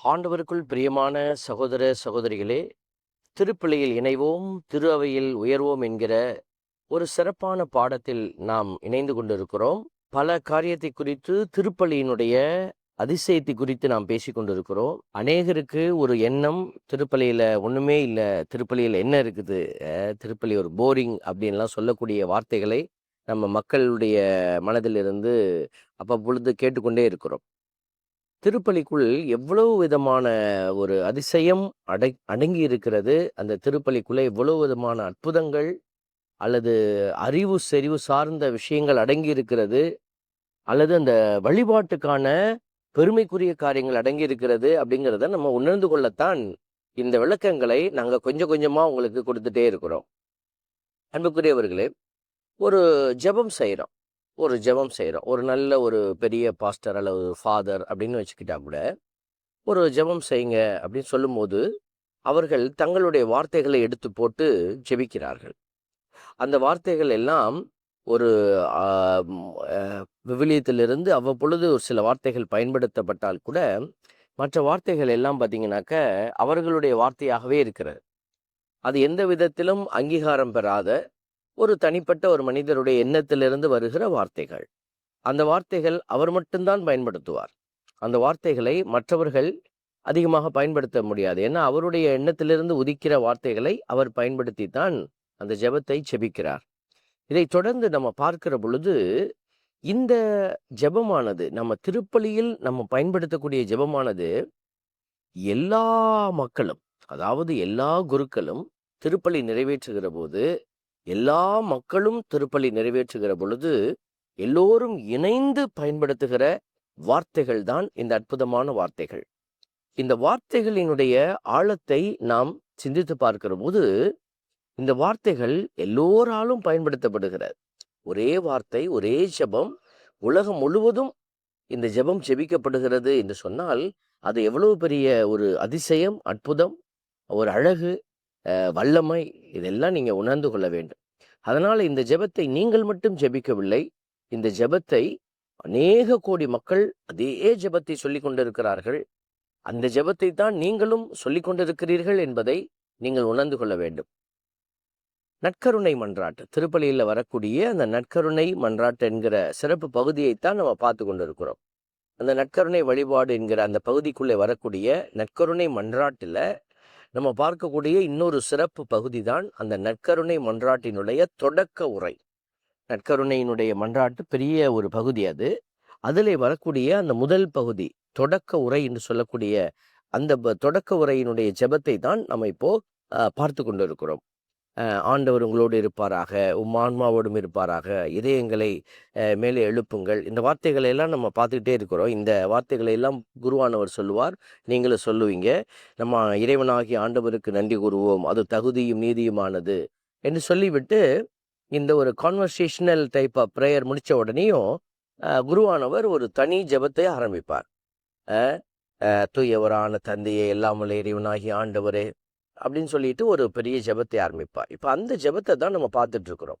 ஆண்டவருக்குள் பிரியமான சகோதர சகோதரிகளே திருப்பிள்ளையில் இணைவோம் திரு அவையில் உயர்வோம் என்கிற ஒரு சிறப்பான பாடத்தில் நாம் இணைந்து கொண்டிருக்கிறோம். பல காரியத்தை குறித்து திருப்பலியினுடைய அதிசயத்தை குறித்து நாம் பேசி கொண்டிருக்கிறோம். அநேகருக்கு ஒரு எண்ணம் திருப்பலியில ஒண்ணுமே இல்லை திருப்பலியில் என்ன இருக்குது அஹ், திருப்பலி ஒரு போரிங் அப்படின்லாம் சொல்லக்கூடிய வார்த்தைகளை நம்ம மக்களுடைய மனதிலிருந்து அவ்வப்பொழுது கேட்டுக்கொண்டே இருக்கிறோம். திருப்பலிக்குள் எவ்வளவு விதமான ஒரு அதிசயம் அடை அடங்கி இருக்கிறது அந்த திருப்பலிக்குள்ளே எவ்வளவு விதமான அற்புதங்கள் அல்லது அறிவு செறிவு சார்ந்த விஷயங்கள் அடங்கி இருக்கிறது அல்லது அந்த வழிபாட்டுக்கான பெருமைக்குரிய காரியங்கள் அடங்கி இருக்கிறது அப்படிங்கிறத நம்ம உணர்ந்து கொள்ளத்தான் இந்த விளக்கங்களை நாங்கள் கொஞ்சம் கொஞ்சமாக உங்களுக்கு கொடுத்துட்டே இருக்கிறோம். அன்புக்குரியவர்களே ஒரு ஜெபம் செய்கிறோம். ஒரு ஜெபம் செய்கிறோம் ஒரு நல்ல ஒரு பெரிய பாஸ்டர் அல்லது ஃபாதர் அப்படின்னு வச்சுக்கிட்டா கூட ஒரு ஜெபம் செய்யுங்க அப்படின்னு சொல்லும்போது அவர்கள் தங்களுடைய வார்த்தைகளை எடுத்து போட்டு ஜெபிக்கிறார்கள். அந்த வார்த்தைகள் எல்லாம் ஒரு விவிலியத்திலிருந்து அவ்வப்பொழுது ஒரு சில வார்த்தைகள் பயன்படுத்தப்பட்டால் கூட மற்ற வார்த்தைகள் எல்லாம் பார்த்தீங்கன்னாக்க அவர்களுடைய வார்த்தையாகவே இருக்கிறது. அது எந்த விதத்திலும் அங்கீகாரம் பெறாத ஒரு தனிப்பட்ட ஒரு மனிதருடைய எண்ணத்திலிருந்து வருகிற வார்த்தைகள். அந்த வார்த்தைகள் அவர் மட்டும்தான் பயன்படுத்துவார். அந்த வார்த்தைகளை மற்றவர்கள் அதிகமாக பயன்படுத்த முடியாது. ஏன்னா அவருடைய எண்ணத்திலிருந்து உதிக்கிற வார்த்தைகளை அவர் பயன்படுத்தி தான் அந்த ஜெபத்தை செபிக்கிறார் இதை தொடர்ந்து நம்ம பார்க்கிற பொழுது இந்த ஜெபமானது நம்ம திருப்பலியில் நம்ம பயன்படுத்தக்கூடிய ஜெபமானது எல்லா மக்களும் அதாவது எல்லா குருக்களும் திருப்பலி நிறைவேற்றுகிற போது எல்லா மக்களும் திருப்பலி நிறைவேற்றுகிற பொழுது எல்லோரும் இணைந்து பயன்படுத்துகிற வார்த்தைகள் தான் இந்த அற்புதமான வார்த்தைகள். இந்த வார்த்தைகளினுடைய ஆழத்தை நாம் சிந்தித்து பார்க்கிற போது இந்த வார்த்தைகள் எல்லோராலும் பயன்படுத்தப்படுகிறது. ஒரே வார்த்தை ஒரே ஜெபம் உலகம் முழுவதும் இந்த ஜெபம் ஜெபிக்கப்படுகிறது என்று சொன்னால் அது எவ்வளவு பெரிய ஒரு அதிசயம் அற்புதம் ஒரு அழகு வல்லமை இதெல்லாம் நீங்கள் உணர்ந்து கொள்ள வேண்டும். அதனால் இந்த ஜெபத்தை நீங்கள் மட்டும் ஜெபிக்கவில்லை. இந்த ஜெபத்தை அநேக கோடி மக்கள் அதே ஜெபத்தை சொல்லிக் கொண்டிருக்கிறார்கள். அந்த ஜெபத்தை தான் நீங்களும் சொல்லிக் கொண்டிருக்கிறீர்கள் என்பதை நீங்கள் உணர்ந்து கொள்ள வேண்டும். நற்கருணை மன்றாட்டு. திருப்பலியில் வரக்கூடிய அந்த நற்கருணை மன்றாட்டு என்கிற சிறப்பு பகுதியைத்தான் நம்ம பார்த்து கொண்டிருக்கிறோம். அந்த நற்கருணை வழிபாடு என்கிற அந்த பகுதிக்குள்ளே வரக்கூடிய நற்கருணை மன்றாட்டில் நம்ம பார்க்கக்கூடிய இன்னொரு சிறப்பு பகுதி தான் அந்த நற்கருணை மன்றாட்டினுடைய தொடக்க உரை. நற்கருணையினுடைய மன்றாட்டு பெரிய ஒரு பகுதி அது. அதிலே வரக்கூடிய அந்த முதல் பகுதி தொடக்க உரை என்று சொல்லக்கூடிய அந்த தொடக்க உரையினுடைய ஜெபத்தை தான் நம்ம இப்போ பார்த்து கொண்டிருக்கிறோம். ஆண்டவர் உங்களோடு இருப்பாராக உம் ஆன்மாவோடும் இருப்பாராக. இதயங்களை மேலே எழுப்புங்கள். இந்த வார்த்தைகளை எல்லாம் நம்ம பார்த்துக்கிட்டே இருக்கிறோம். இந்த வார்த்தைகளை எல்லாம் குருவானவர் சொல்லுவார். நீங்களும் சொல்லுவீங்க. நம்ம இறைவனாகிய ஆண்டவருக்கு நன்றி கூறுவோம். அது தகுதியும் நீதியுமானது என்று சொல்லிவிட்டு இந்த ஒரு கான்வர்சேஷனல் டைப் ஆஃப் ப்ரேயர் முடித்த உடனேயும் குருவானவர் ஒரு தனி ஜெபத்தை ஆரம்பிப்பார். தூயவரான தந்தையே எல்லாம் இறைவனாகி ஆண்டவரே அப்படின்னு சொல்லிட்டு ஒரு பெரிய ஜெபத்தை ஆரம்பிப்பா. இப்போ அந்த ஜெபத்தை தான் நம்ம பார்த்துட்டு இருக்கிறோம்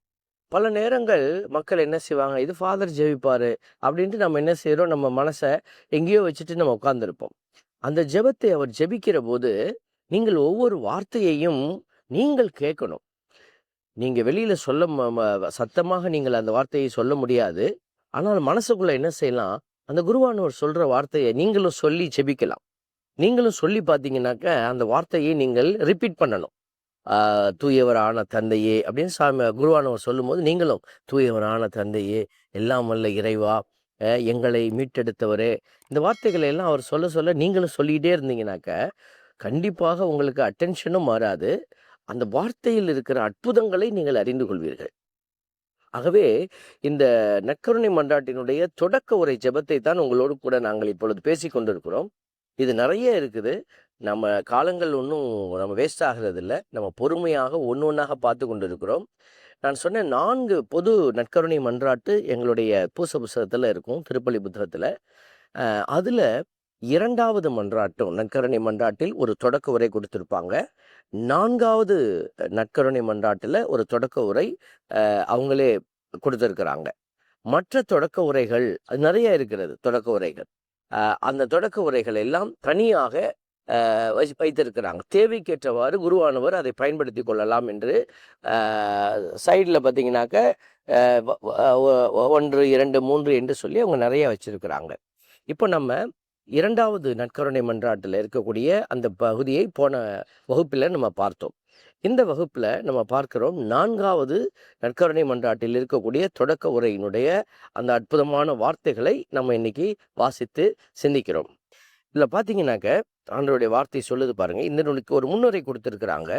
பல நேரங்கள் மக்கள் என்ன செய்வாங்க? இது ஃபாதர் ஜெபிப்பாரு அப்படின்ட்டு நம்ம என்ன செய்கிறோம் நம்ம மனசை எங்கேயோ வச்சுட்டு நம்ம உட்காந்துருப்போம் அந்த ஜெபத்தை அவர் ஜெபிக்கிற போது நீங்கள் ஒவ்வொரு வார்த்தையையும் நீங்கள் கேட்கணும். நீங்க வெளியில் சொல்ல சத்தமாக நீங்கள் அந்த வார்த்தையை சொல்ல முடியாது. ஆனால் மனசுக்குள்ள என்ன செய்யலாம்? அந்த குருவானவர் சொல்ற வார்த்தையை நீங்களும் சொல்லி ஜெபிக்கலாம். நீங்களும் சொல்லி பார்த்தீங்கன்னாக்க அந்த வார்த்தையை நீங்கள் ரிப்பீட் பண்ணணும். தூயவரான தந்தையே அப்படின்னு சாமி குருவானவர் சொல்லும்போது நீங்களும் தூயவரான தந்தையே எல்லாம் வல்ல இறைவா எங்களை மீட்டெடுத்தவரே. இந்த வார்த்தைகளை எல்லாம் அவர் சொல்ல சொல்ல நீங்களும் சொல்லிகிட்டே இருந்தீங்கனாக்க கண்டிப்பாக உங்களுக்கு அட்டென்ஷனும் மாறாது. அந்த வார்த்தையில் இருக்கிற அற்புதங்களை நீங்கள் அறிந்து கொள்வீர்கள். ஆகவே இந்த நற்கருணை மன்றாட்டினுடைய தொடக்க உரை ஜெபத்தை தான் உங்களோடு கூட நாங்கள் இப்பொழுது பேசி கொண்டிருக்கிறோம் இது நிறைய இருக்குது. நம்ம காலங்கள் ஒன்றும் நம்ம வேஸ்ட் ஆகிறது இல்லை நம்ம பொறுமையாக ஒன்று ஒன்றாக பார்த்து கொண்டிருக்கிறோம். நான் சொன்ன நான்கு பொது நற்கருணை மன்றாட்டு எங்களுடைய பூச புஸ்தகத்தில் இருக்கும் திருப்பள்ளி புத்தகத்தில். அதில் இரண்டாவது மன்றாட்டும் நற்கருணை மன்றாட்டில் ஒரு தொடக்க உரை கொடுத்துருப்பாங்க. நான்காவது நற்கருணை மன்றாட்டில் ஒரு தொடக்க உரை அவங்களே கொடுத்துருக்குறாங்க. மற்ற தொடக்க உரைகள் அது நிறைய இருக்கிறது தொடக்க உரைகள். அந்த தொடக்க உரைகள் எல்லாம் தனியாக வைத்திருக்கிறாங்க. தேவைக்கேற்றவாறு குருவானவர் அதை பயன்படுத்தி கொள்ளலாம் என்று சைடில் பார்த்தீங்கன்னாக்க ஒன்று இரண்டு மூன்று என்று சொல்லி அவங்க நிறைய வச்சுருக்கிறாங்க. இப்போ நம்ம இரண்டாவது நற்கருணை மன்றாட்டில் இருக்கக்கூடிய அந்த பகுதியை போன வகுப்பில் நம்ம பார்த்தோம். இந்த வகுப்பில் நம்ம பார்க்கிறோம் நான்காவது நற்கருணை மன்றாட்டில் இருக்கக்கூடிய தொடக்க உரையினுடைய அந்த அற்புதமான வார்த்தைகளை நம்ம இன்னைக்கு வாசித்து சிந்திக்கிறோம். இதில் பார்த்தீங்கன்னாக்க ஆண்டருடைய வார்த்தை சொல்லுது பாருங்க. இந்த நூலுக்கு ஒரு முன்னுரை கொடுத்துருக்குறாங்க.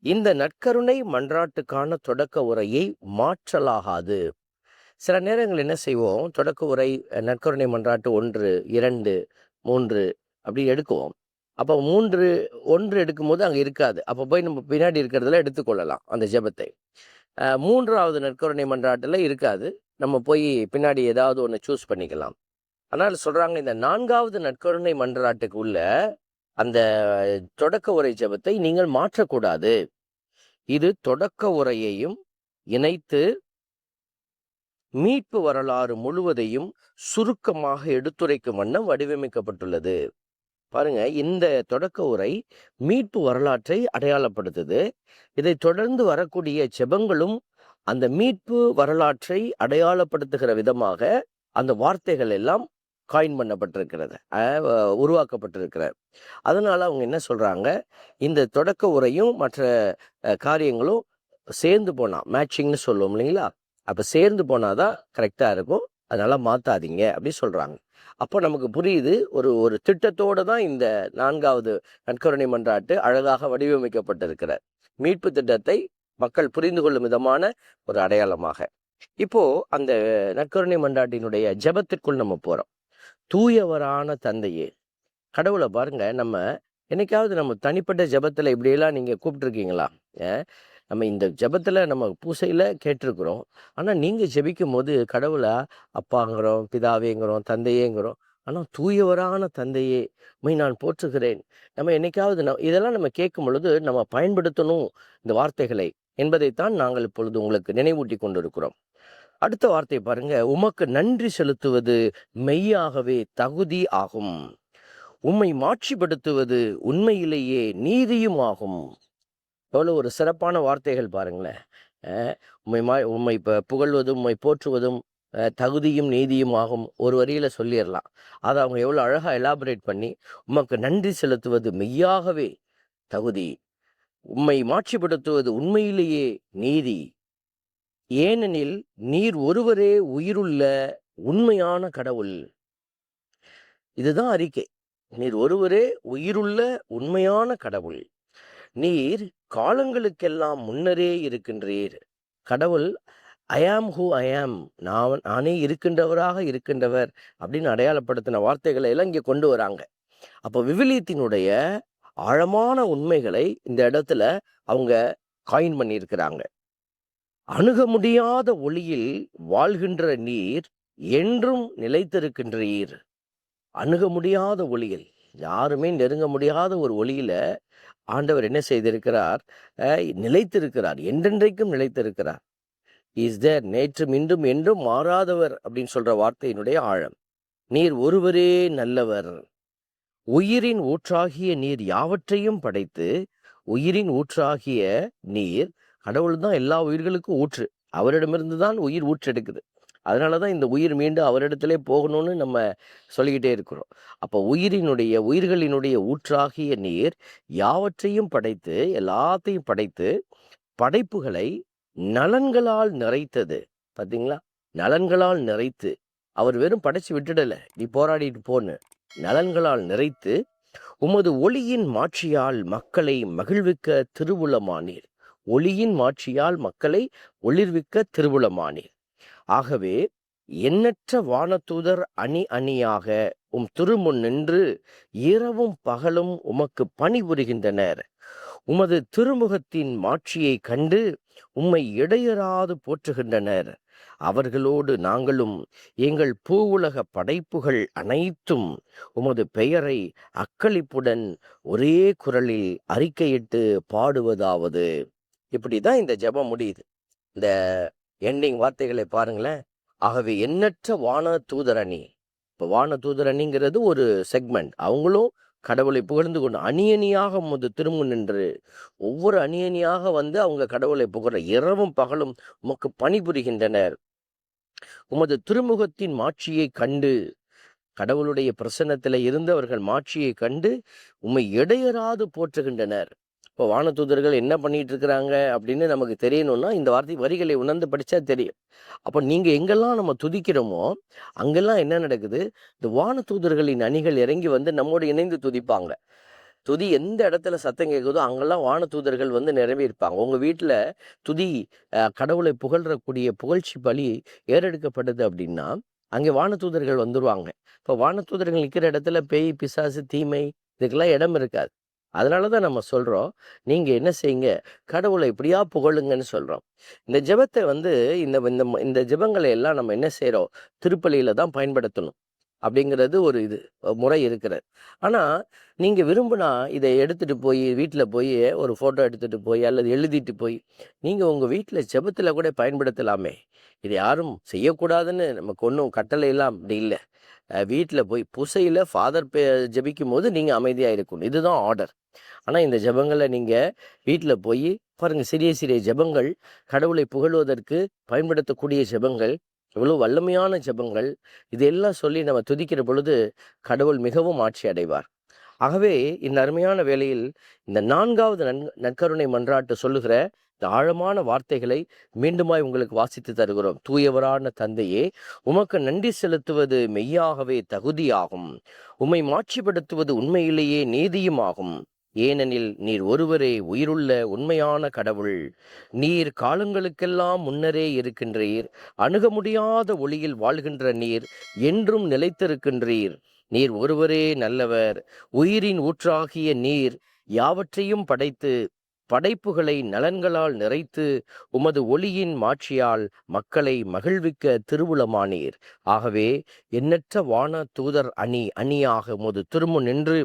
இந்த நற்கருணை மன்றாட்டுக்கான தொடக்க உரையை மாற்றலாகாது. சில நேரங்கள் என்ன செய்வோம்? தொடக்க உரை நற்கருணை மன்றாட்டு ஒன்று இரண்டு மூன்று அப்படி எடுக்குவோம். அப்போ மூன்று ஒன்று எடுக்கும்போது அங்கே இருக்காது. அப்போ போய் நம்ம பின்னாடி இருக்கிறதுல எடுத்துக்கொள்ளலாம் அந்த ஜெபத்தை. மூன்றாவது நற்கருணை மன்றாட்டில் இருக்காது. நம்ம போய் பின்னாடி ஏதாவது ஒன்று சூஸ் பண்ணிக்கலாம். ஆனால் சொல்கிறாங்க இந்த நான்காவது நற்கருணை மன்றாட்டுக்கு உள்ள அந்த தொடக்க உரை ஜெபத்தை நீங்கள் மாற்றக்கூடாது. இது தொடக்க உரையையும் இணைத்து மீட்பு வரலாறு முழுவதையும் சுருக்கமாக எடுத்துரைக்கும் வண்ணம் வடிவமைக்கப்பட்டுள்ளது. பாருங்க இந்த தொடக்க உரை மீட்பு வரலாற்றை அடையாளப்படுத்துது. இதை தொடர்ந்து வரக்கூடிய செபங்களும் அந்த மீட்பு வரலாற்றை அடையாளப்படுத்துகிற விதமாக அந்த வார்த்தைகள் எல்லாம் காயின் பண்ணப்பட்டிருக்கிறது உருவாக்கப்பட்டிருக்கிற அதனால் உருவாக்கப்பட்டிருக்கிறது அதனால அவங்க என்ன சொல்றாங்க இந்த தொடக்க உரையும் மற்ற காரியங்களும் சேர்ந்து போனா மேட்சிங்னு சொல்லுவோம் இல்லைங்களா? அப்போ சேர்ந்து போனாதான் கரெக்டாக இருக்கும். அதனால் மாற்றாதீங்க அப்படி சொல்கிறாங்க அப்போ நமக்கு புரியுது ஒரு ஒரு திட்டத்தோடு தான் இந்த நான்காவது நற்கருணை மன்றாட்டு அழகாக வடிவமைக்கப்பட்டிருக்கிற மீட்பு திட்டத்தை மக்கள் புரிந்து கொள்ளும் விதமான ஒரு அடையாளமாக. இப்போ அந்த நற்கருணை மன்றாட்டினுடைய ஜபத்திற்குள் நம்ம போகிறோம் தூயவரான தந்தையே கடவுளை பாருங்க நம்ம என்னைக்காவது நம்ம தனிப்பட்ட ஜபத்தில் இப்படியெல்லாம் நீங்கள் கூப்பிட்டுருக்கீங்களா? நம்ம இந்த ஜபத்தில் நம்ம பூசையில் கேட்டிருக்கிறோம். ஆனால் நீங்கள் ஜெபிக்கும் போது கடவுளை அப்பாங்கிறோம் பிதாவேங்கிறோம் தந்தையேங்கிறோம். ஆனால் தூயவரான தந்தையே மை நான் போற்றுகிறேன். நம்ம என்னைக்காவது நம் இதெல்லாம் நம்ம கேட்கும் பொழுது நம்ம பயன்படுத்தணும் இந்த வார்த்தைகளை என்பதைத்தான் நாங்கள் இப்பொழுது உங்களுக்கு நினைவூட்டி கொண்டிருக்கிறோம். அடுத்த வார்த்தை பாருங்க. உமக்கு நன்றி செலுத்துவது மெய்யாகவே தகுதி ஆகும். உம்மை மாட்சிப்படுத்துவது உண்மையிலேயே நீதியும் ஆகும். எவ்வளோ ஒரு சிறப்பான வார்த்தைகள் பாருங்களேன். உண்மை மா உண்மை இப்போ புகழ்வதும் உம்மை போற்றுவதும் தகுதியும் நீதியும் ஆகும். ஒரு வரியில சொல்லிடலாம் அதை அவங்க எவ்வளோ அழகாக எலாபரேட் பண்ணி உமக்கு நன்றி செலுத்துவது மெய்யாகவே தகுதி. உம்மை மாட்சிப்படுத்துவது உண்மையிலேயே நீதி. ஏனெனில் நீர் ஒருவரே உயிருள்ள உண்மையான கடவுள். இதுதான் அறிக்கை. நீர் ஒருவரே உயிருள்ள உண்மையான கடவுள். நீர் காலங்களுக்கெல்லாம் முன்னரே இருக்கின்றீர். கடவுள் ஐஆம் ஹூ ஐஆம் நான் நானே இருக்கின்றவராக இருக்கின்றவர் அப்படின்னு அடையாளப்படுத்தின வார்த்தைகளை எல்லாம் இங்கே கொண்டு வராங்க. அப்போ விவிலியத்தினுடைய ஆழமான உண்மைகளை இந்த இடத்துல அவங்க காயின் பண்ணியிருக்கிறாங்க. அணுக முடியாத ஒளியில் வாழ்கின்ற நீர் என்றும் நிலைத்திருக்கின்றீர். அணுக முடியாத ஒளியில் யாருமே நெருங்க முடியாத ஒரு ஒளியில ஆண்டவர் என்ன செய்திருக்கிறார்? அஹ் நிலைத்திருக்கிறார். என்றென்றைக்கும் நிலைத்திருக்கிறார். இஸ் தேர் நேற்றும் இன்றும் என்றும் மாறாதவர் அப்படின்னு சொல்ற வார்த்தையினுடைய ஆழம். நீர் ஒருவரே நல்லவர். உயிரின் ஊற்றாகிய நீர் யாவற்றையும் படைத்து உயிரின் ஊற்றாகிய நீர் கடவுள் தான் எல்லா உயிர்களுக்கும் ஊற்று. அவரிடமிருந்து தான் உயிர் ஊற்றெடுக்குது. அதனால தான் இந்த உயிர் மீண்டும் அவரிடத்திலே போகணும்னு நம்ம சொல்லிக்கிட்டே இருக்கிறோம். அப்போ உயிரினுடைய உயிர்களினுடைய ஊற்றாகிய நீர் யாவற்றையும் படைத்து எல்லாத்தையும் படைத்து படைப்புகளை நலன்களால் நிறைத்தது. பார்த்தீங்களா நலன்களால் நிறைத்து. அவர் வெறும் படைச்சு விட்டுடலை. நீ போராடிட்டு போன்னு. நலன்களால் நிறைத்து உமது ஒளியின் மாட்சியால் மக்களை மகிழ்விக்க திருவுளமானீர். ஒளியின் மாட்சியால் மக்களை ஒளிர்விக்க திருவுளமானீர். ஆகவே எண்ணற்ற வானதூதர் அணி அணியாக உம் திருமுன் நின்று இரவும் பகலும் உமக்கு பணிபுரிகின்றனர் உமது திருமுகத்தின் மாட்சியை கண்டு உம்மை இடையறாது போற்றுகின்றனர். அவர்களோடு நாங்களும் எங்கள் பூவுலக படைப்புகள் அனைத்தும் உமது பெயரை அக்களிப்புடன் ஒரே குரலில் அறிக்கையிட்டு பாடுவதாவது. இப்படிதான் இந்த ஜெபம் முடியுது. இந்த எண்டிங் வார்த்தைகளை பாருங்களேன். ஆகவே எண்ணற்ற வான தூதரணி. இப்போ வான தூதரணிங்கிறது ஒரு செக்மெண்ட் அவங்களும் கடவுளை புகழ்ந்து கொண்டு அணியணியாக முது திரும்ப நின்று ஒவ்வொரு அணியணியாக வந்து அவங்க கடவுளை புகழ இரவும் பகலும் உமக்கு பணிபுரிகின்றனர். உமது திருமுகத்தின் மாட்சியை கண்டு கடவுளுடைய பிரசன்னத்தில் இருந்து அவர்கள் மாட்சியை கண்டு உம்மை இடையராது போற்றுகின்றனர். இப்போ வானதூதர்கள் என்ன பண்ணிட்டு இருக்கிறாங்க அப்படின்னு நமக்கு தெரியணும்னா இந்த வார்த்தை வரிகளை உணர்ந்து படிச்சா தெரியும். அப்போ நீங்க எங்கெல்லாம் நம்ம துதிக்கிறோமோ அங்கெல்லாம் என்ன நடக்குது? இந்த வானதூதர்களின் அணிகள் இறங்கி வந்து நம்மோடு இணைந்து துதிப்பாங்க. துதி எந்த இடத்துல சத்தம் கேட்குதோ அங்கெல்லாம் வானதூதர்கள் வந்து நிரம்பியிருப்பாங்க உங்க வீட்டில் துதி கடவுளை புகழ்றக்கூடிய புகழ்ச்சி பலி ஏறெடுக்கப்படுது அப்படின்னா அங்கே வானதூதர்கள் வந்துருவாங்க. இப்போ வானதூதர்கள் நிற்கிற இடத்துல பேய் பிசாசு தீமை இதுக்கெல்லாம் இடம் இருக்காது. அதனால தான் நம்ம சொல்கிறோம் நீங்கள் என்ன செய்யுங்க? கடவுளை இப்படியா புகழுங்கன்னு சொல்கிறோம் இந்த ஜெபத்தை வந்து இந்த இந்த இந்த ஜெபங்களை எல்லாம் நம்ம என்ன செய்கிறோம் திருப்பலியில் தான் பயன்படுத்தணும் அப்படிங்கிறது ஒரு இது முறை இருக்கிறது. ஆனால் நீங்கள் விரும்பினா இதை எடுத்துகிட்டு போய் வீட்டில் போய் ஒரு ஃபோட்டோ எடுத்துகிட்டு போய் அல்லது எழுதிட்டு போய் நீங்கள் உங்கள் வீட்டில் ஜெபத்தில் கூட பயன்படுத்தலாமே. இது யாரும் செய்யக்கூடாதுன்னு நமக்கு ஒன்றும் கட்டளை எல்லாம் அப்படி இல்லை. வீட்டில் போய் பூசையில் ஃபாதர் பே ஜபிக்கும் போது நீங்கள் அமைதியாக இருக்கணும். இதுதான் ஆர்டர். ஆனால் இந்த ஜெபங்களை நீங்கள் வீட்டில் போய் பாருங்கள் சிறிய சிறிய ஜெபங்கள் கடவுளை புகழ்வதற்கு பயன்படுத்தக்கூடிய ஜெபங்கள் இவ்வளோ வல்லமையான ஜெபங்கள் இதெல்லாம் சொல்லி நம்ம துதிக்கிற பொழுது கடவுள் மிகவும் ஆட்சி அடைவார். ஆகவே இந்த அருமையான வேளையில் இந்த நான்காவது நன் நற்கருணை மன்றாட்டு சொல்லுகிற இந்த ஆழமான வார்த்தைகளை மீண்டுமாய் உங்களுக்கு வாசித்து தருகிறோம். தூயவரான தந்தையே உமக்கு நன்றி செலுத்துவது மெய்யாகவே தகுதியாகும். உம்மை மாட்சிப்படுத்துவது உண்மையிலேயே நீதியுமாகும். ஏனெனில் நீர் ஒருவரே உயிருள்ள உண்மையான கடவுள். நீர் காலங்களுக்கெல்லாம் முன்னரே இருக்கின்றீர். அணுக முடியாத ஒளியில் வாழ்கின்ற நீர் என்றும் நிலைத்திருக்கின்றீர். நீர் ஒருவரே நல்லவர். உயிரின் ஊற்றாகிய நீர் யாவற்றையும் படைத்து படைப்புகளை நலன்களால் நிறைத்து உமது ஒளியின் மாட்சியால் மக்களை மகிழ்விக்க திருவுளமானீர். ஆகவே எண்ணற்ற வான தூதர் அணி அணியாக உமது திருமு நின்று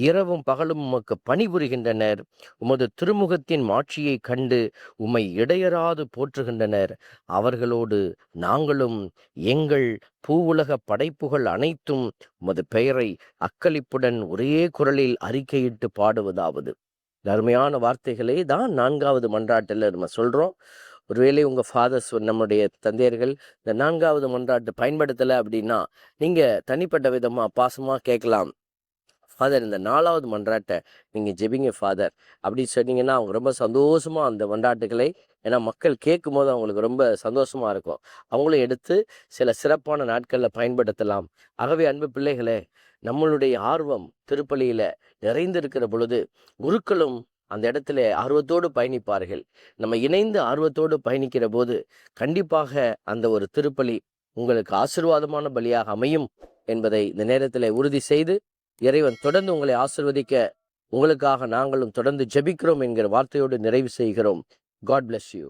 இரவும் பகலும் உமக்கு பணிபுரிகின்றனர். உமது திருமுகத்தின் மாட்சியை கண்டு உம்மை இடையராது போற்றுகின்றனர். அவர்களோடு நாங்களும் எங்கள் பூவுலக படைப்புகள் அனைத்தும் உமது பெயரை அக்களிப்புடன் ஒரே குரலில் அறிக்கையிட்டு பாடுவதாவது. அருமையான வார்த்தைகளை தான் நான்காவது மன்றாட்டில் நம்ம சொல்கிறோம் ஒருவேளை உங்கள் ஃபாதர்ஸ் நம்முடைய தந்தையர்கள் இந்த நான்காவது மன்றாட்டு பயன்படுத்தலை அப்படின்னா நீங்கள் தனிப்பட்ட விதமாக பாசமாக கேட்கலாம். ஃபாதர் இந்த நாலாவது மன்றாட்டை நீங்கள் ஜெபிங்க ஃபாதர் அப்படின்னு சொன்னீங்கன்னா அவங்க ரொம்ப சந்தோஷமாக அந்த மன்றாட்டுகளை ஏன்னா மக்கள் கேட்கும் போது அவங்களுக்கு ரொம்ப சந்தோஷமாக இருக்கும். அவங்களும் எடுத்து சில சிறப்பான நாட்களில் பயன்படுத்தலாம். ஆகவே அன்பு பிள்ளைகளே நம்மளுடைய ஆர்வம் திருப்பலியில் நிறைந்திருக்கிற பொழுது குருக்களும் அந்த இடத்துல ஆர்வத்தோடு பயணிப்பார்கள். நம்ம இணைந்து ஆர்வத்தோடு பயணிக்கிற போது கண்டிப்பாக அந்த ஒரு திருப்பலி உங்களுக்கு ஆசிர்வாதமான பலியாக அமையும் என்பதை இந்த நேரத்தில் உறுதி செய்து இறைவன் தொடர்ந்து உங்களை ஆசிர்வதிக்க உங்களுக்காக நாங்களும் தொடர்ந்து ஜெபிக்கிறோம் என்கிற வார்த்தையோடு நிறைவு செய்கிறோம். God bless you